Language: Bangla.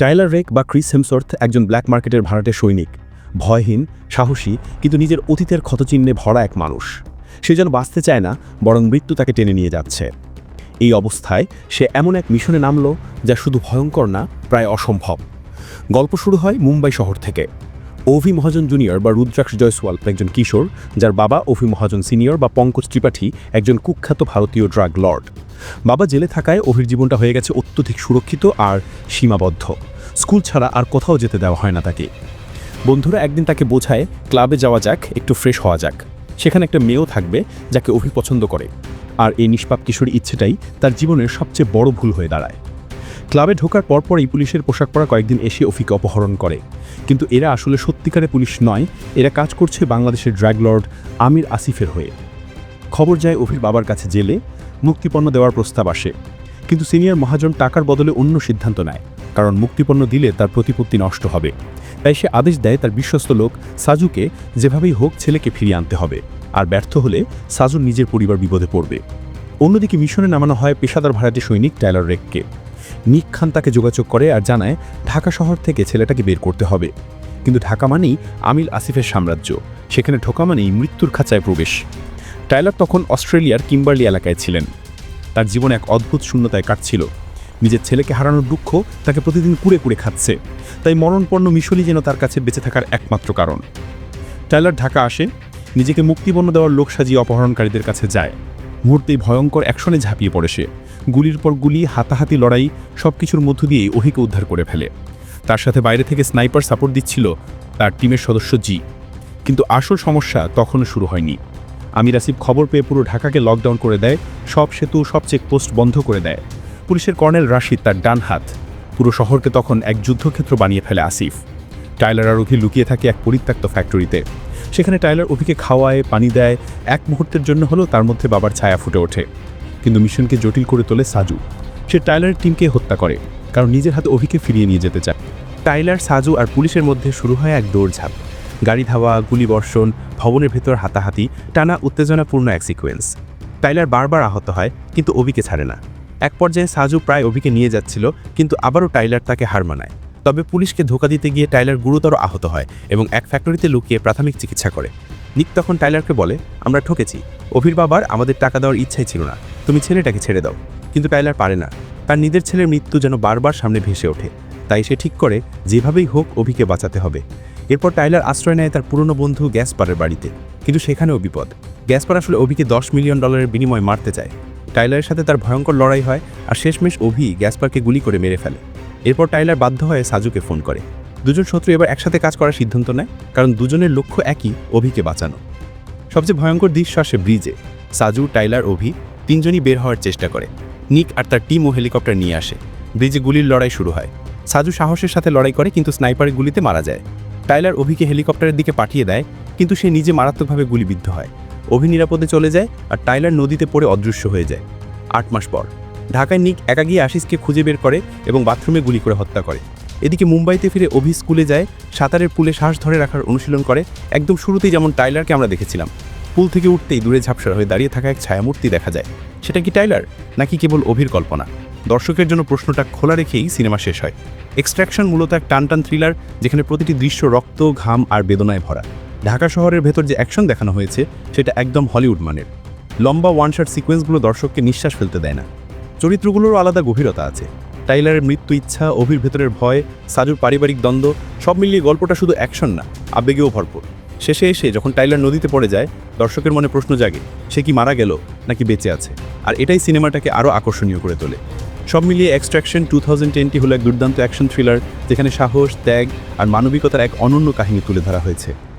টাইলার রেক বা ক্রিস হেমসর্থ একজন ব্ল্যাক মার্কেটের ভাড়াটে সৈনিক। ভয়হীন, সাহসী, কিন্তু নিজের অতীতের ক্ষতচিহ্নে ভরা এক মানুষ। সে যেন বাঁচতে চায় না, বরং মৃত্যু তাকে টেনে নিয়ে যাচ্ছে। এই অবস্থায় সে এমন এক মিশনে নামল যা শুধু ভয়ঙ্কর না, প্রায় অসম্ভব। গল্প শুরু হয় মুম্বাই শহর থেকে। অভি মহাজন জুনিয়র বা রুদ্রাক্ষ জয়সওয়াল একজন কিশোর, যার বাবা অভি মহাজন সিনিয়র বা পঙ্কজ ত্রিপাঠী একজন কুখ্যাত ভারতীয় ড্রাগ লর্ড। বাবা জেলে থাকায় অভির জীবনটা হয়ে গেছে অত্যধিক সুরক্ষিত আর সীমাবদ্ধ। স্কুল ছাড়া আর কোথাও যেতে দেওয়া হয় না তাকে। বন্ধুরা একদিন তাকে বোঝায়, ক্লাবে যাওয়া যাক, একটু ফ্রেশ হওয়া যাক। সেখানে একটা মেয়েও থাকবে যাকে অভি পছন্দ করে। আর এই নিষ্পাপ কিশোরী ইচ্ছেটাই তার জীবনের সবচেয়ে বড় ভুল হয়ে দাঁড়ায়। ক্লাবে ঢোকার পরপরই পুলিশের পোশাক পরা কয়েকদিন এসে অফিকে অপহরণ করে। কিন্তু এরা আসলে সত্যিকারে পুলিশ নয়, এরা কাজ করছে বাংলাদেশের ড্রাগ লর্ড আমির আসিফের হয়ে। খবর যায় অভির বাবার কাছে জেলে মুক্তিপণ্য দেওয়ার প্রস্তাব আসে। কিন্তু সিনিয়র মহাজন টাকার বদলে অন্য সিদ্ধান্ত নেয়, কারণ মুক্তিপণ্য দিলে তার প্রতিপত্তি নষ্ট হবে। তাই সে আদেশ দেয় তার বিশ্বস্ত লোক সাজুকে যেভাবেই হোক ছেলেকে ফিরিয়ে আনতে হবে, আর ব্যর্থ হলে সাজু নিজের পরিবার বিপদে পড়বে। অন্যদিকে মিশনে নামানো হয় পেশাদার ভাড়াটে সৈনিক টাইলার রেককে। নিক খান তাকে যোগাযোগ করে আর জানায়, ঢাকা শহর থেকে ছেলেটাকে বের করতে হবে। কিন্তু ঢাকা মানেই আমিল আসিফের সাম্রাজ্য। সেখানে ঢোকা মানেই মৃত্যুর খাঁচায় প্রবেশ। টাইলার তখন অস্ট্রেলিয়ার কিম্বার্লি এলাকায় ছিলেন। তার জীবনে এক অদ্ভুত শূন্যতায় কাটছিল। নিজের ছেলেকে হারানোর দুঃখ তাকে প্রতিদিন কুড়ে কুড়ে খাচ্ছে। তাই মরণপণ্য মিশলই যেন তার কাছে বেঁচে থাকার একমাত্র কারণ। টাইলার ঢাকা আসে, নিজেকে মুক্তিপণ্য দেওয়ার লোক সাজিয়ে অপহরণকারীদের কাছে যায়। মুহূর্তেই ভয়ঙ্কর অ্যাকশনে ঝাঁপিয়ে পড়ে সে। গুলির পর গুলি, হাতাহাতি লড়াই সব কিছুর মধ্য দিয়েই ওহিকে উদ্ধার করে ফেলে। তার সাথে বাইরে থেকে স্নাইপার সাপোর্ট দিচ্ছিল তার টিমের সদস্য জি। কিন্তু আসল সমস্যা তখনও শুরু হয়নি। আমির আসিফ খবর পেয়ে পুরো ঢাকাকে লকডাউন করে দেয়। সব সেতু, সব চেকপোস্ট বন্ধ করে দেয়। পুলিশের কর্নেল রাশিদ তার ডান হাত। পুরো শহরকে তখন এক যুদ্ধক্ষেত্র বানিয়ে ফেলে আসিফ। টাইলার আর অভি লুকিয়ে থাকে এক পরিত্যক্ত ফ্যাক্টরিতে সেখানে টাইলার অভিকে খাওয়ায়, পানি দেয়, এক মুহূর্তের জন্য হলেও তার মধ্যে বাবার ছায়া ফুটে ওঠে। কিন্তু মিশনকে জটিল করে তোলে সাজু। সে টাইলারের টিমকে হত্যা করে, কারণ নিজের হাতে অভিকে ফিরিয়ে নিয়ে যেতে চায়। টাইলার, সাজু আর পুলিশের মধ্যে শুরু হয় এক দৌড়ঝাঁপ। গাড়ি ধাওয়া গুলিবর্ষণ ভবনের ভেতর হাতাহাতি, টানা উত্তেজনাপূর্ণ এক সিকোয়েন্স টাইলার বারবার আহত হয়, কিন্তু অভিকে ছাড়ে না। এক পর্যায়ে সাজু প্রায় অভিকে নিয়ে যাচ্ছিল, কিন্তু আবারও টাইলার তাকে হার মানায়। তবে পুলিশকে ধোকা দিতে গিয়ে টাইলার গুরুতর আহত হয় এবং এক ফ্যাক্টরিতে লুকিয়ে প্রাথমিক চিকিৎসা করে। নিক তখন টাইলারকে বলে, আমরা ঠকেছি। অভির বাবার আমাদের টাকা দেওয়ার ইচ্ছাই ছিল না। তুমি ছেলেটাকে ছেড়ে দাও। কিন্তু টাইলার পারে না। তার নিজের ছেলের মৃত্যু যেন বারবার সামনে ভেসে ওঠে। তাই সে ঠিক করে, যেভাবেই হোক, অভিকে বাঁচাতে হবে। এরপর টাইলার আশ্রয় নেয় তার পুরনো বন্ধু গ্যাসপারের বাড়িতে। কিন্তু সেখানেও বিপদ। গ্যাসপার আসলে অভিকে দশ মিলিয়ন ডলারের বিনিময়ে মারতে চায়। টাইলারের সাথে তার ভয়ঙ্কর লড়াই হয় আর শেষমেশ অভি গ্যাসপারকে গুলি করে মেরে ফেলে। এরপর টাইলার বাধ্য হয়ে সাজুকে ফোন করে। দুজন শত্রু এবার একসাথে কাজ করার সিদ্ধান্ত নেয়, কারণ দুজনের লক্ষ্য একই, অভিকে বাঁচানো। সবচেয়ে ভয়ঙ্কর দৃশ্য আসে ব্রিজে। সাজু, টাইলার, অভি তিনজনই বের হওয়ার চেষ্টা করে। নিক আর তার টিম ও হেলিকপ্টার নিয়ে আসে। ব্রিজে গুলির লড়াই শুরু হয়। সাজু সাহসের সাথে লড়াই করে, কিন্তু স্নাইপারের গুলিতে মারা যায়। টাইলার অভিকে হেলিকপ্টারের দিকে পাঠিয়ে দেয়, কিন্তু সে নিজে মারাত্মকভাবে গুলিবিদ্ধ হয়। অভি নিরাপদে চলে যায় আর টাইলার নদীতে পড়ে অদৃশ্য হয়ে যায়। আট মাস পর, ঢাকায় নিক একা গিয়ে আশিসকে খুঁজে বের করে এবং বাথরুমে গুলি করে হত্যা করে। এদিকে মুম্বাইতে ফিরে অভি স্কুলে যায়, সাঁতারের পুলে শ্বাস ধরে রাখার অনুশীলন করে। একদম শুরুতেই যেমন টাইলারকে আমরা দেখেছিলাম, পুল থেকে উঠতেই দূরে ঝাপসা হয়ে দাঁড়িয়ে থাকা এক ছায়ামূর্তি দেখা যায়। সেটা কি টাইলার, নাকি কেবল অভির কল্পনা? দর্শকের জন্য প্রশ্নটা খোলা রেখেই সিনেমা শেষ হয়। এক্সট্রাকশন মূলত এক টান টান থ্রিলার যেখানে প্রতিটি দৃশ্য রক্ত, ঘাম আর বেদনায় ভরা। ঢাকা শহরের ভেতর যে অ্যাকশন দেখানো হয়েছে, সেটা একদম হলিউড মানের। লম্বা ওয়ান সিকোয়েন্সগুলো দর্শককে নিঃশ্বাস ফেলতে দেয় না। চরিত্রগুলোরও আলাদা গভীরতা আছে। টাইলারের মৃত্যু ইচ্ছা, অভির ভেতরের ভয়, সাজুর পারিবারিক দ্বন্দ্ব, সব মিলিয়ে গল্পটা শুধু অ্যাকশন না, আবেগেও ভরপুর। শেষে এসে যখন টাইলার নদীতে পড়ে যায়, দর্শকের মনে প্রশ্ন জাগে, সে কি মারা গেল, নাকি বেঁচে আছে? আর এটাই সিনেমাটাকে আরও আকর্ষণীয় করে তোলে। সব মিলিয়ে এক্সট্রাকশন টু থাউজেন্ড টেনটি হলো এক দুর্দান্ত অ্যাকশন থ্রিলার যেখানে সাহস, ত্যাগ আর মানবিকতার এক অনন্য কাহিনী তুলে ধরা হয়েছে।